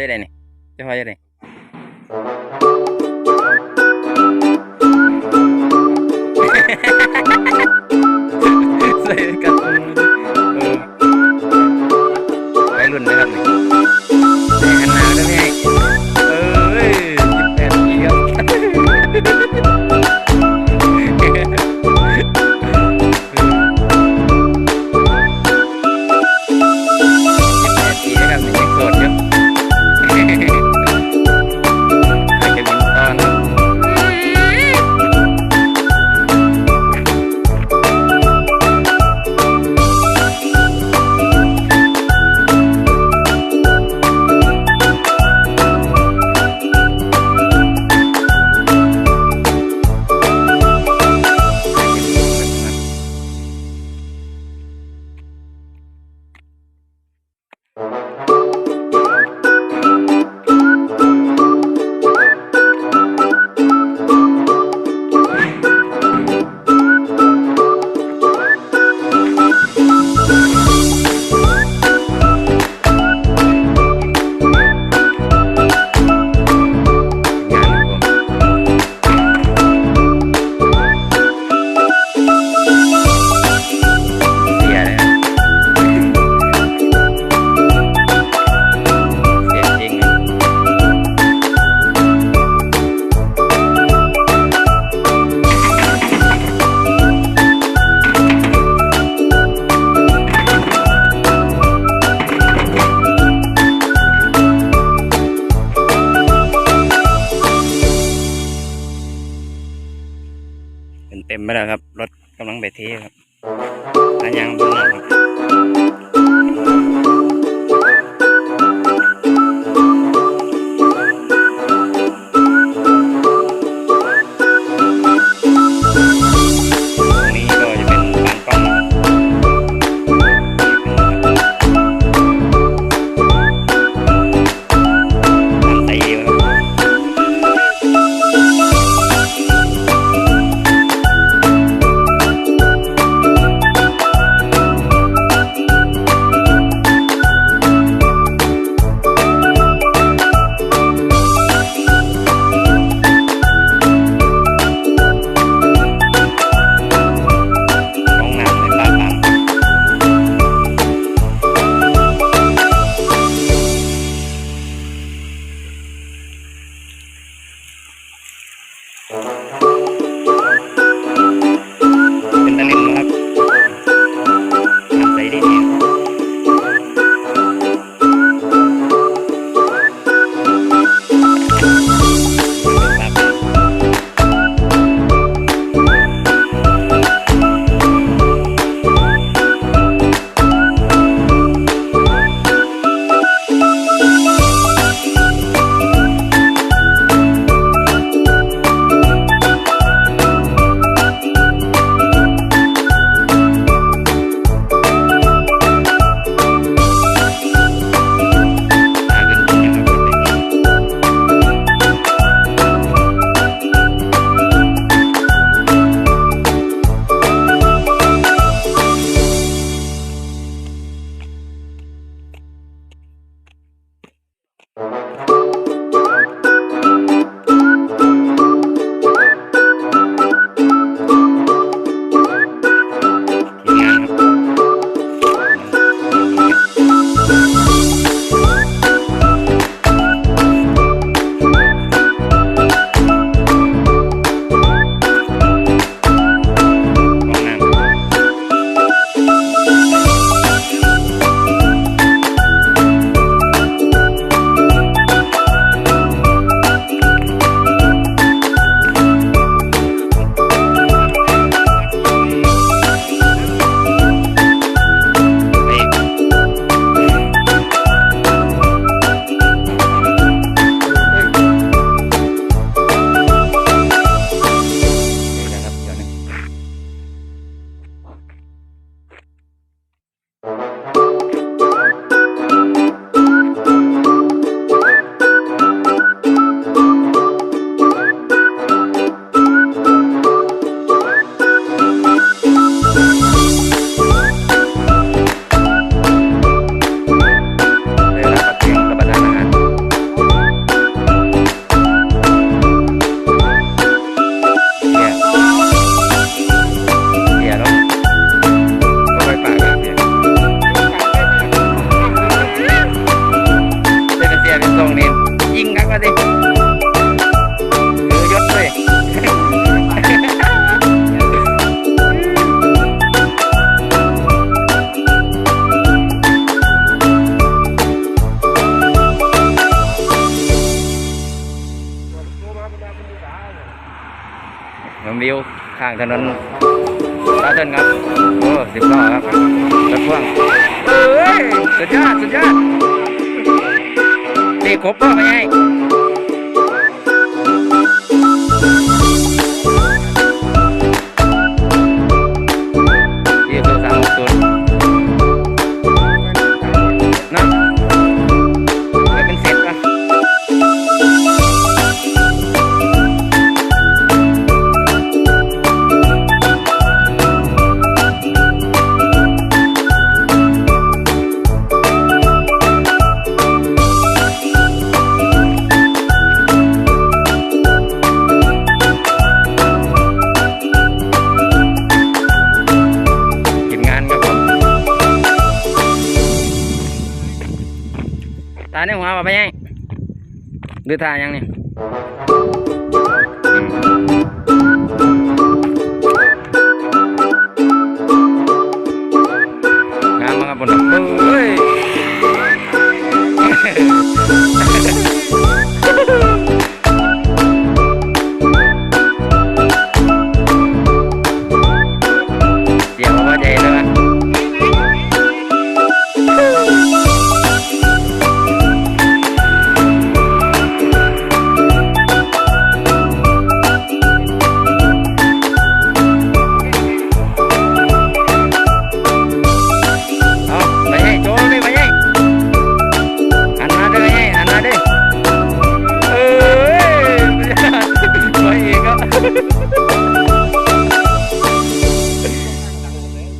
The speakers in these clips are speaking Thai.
อยู่ไหนนี่เจ้าพ่ออเไหนใส่กัน เป็นเต็มไปแล้วครับ รถกำลังไปเทครับอันยังบนแล้วครับ วิวข้างถนนตาเทินครับโอ้สิบล้อครับรถพ่วงเอ้ยสุดยอดสุดยอดตีครบป่ะไม่ไง ตาในหัวป่ะไปยังหรือทายังนี่ย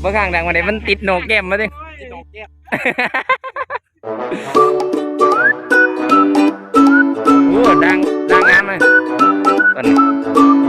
เมื่อข้างดังวันไหนมันติดโหนกแก้มมาดิติดโหกแก้มโอ้ดังดังงามเลยตอนนี้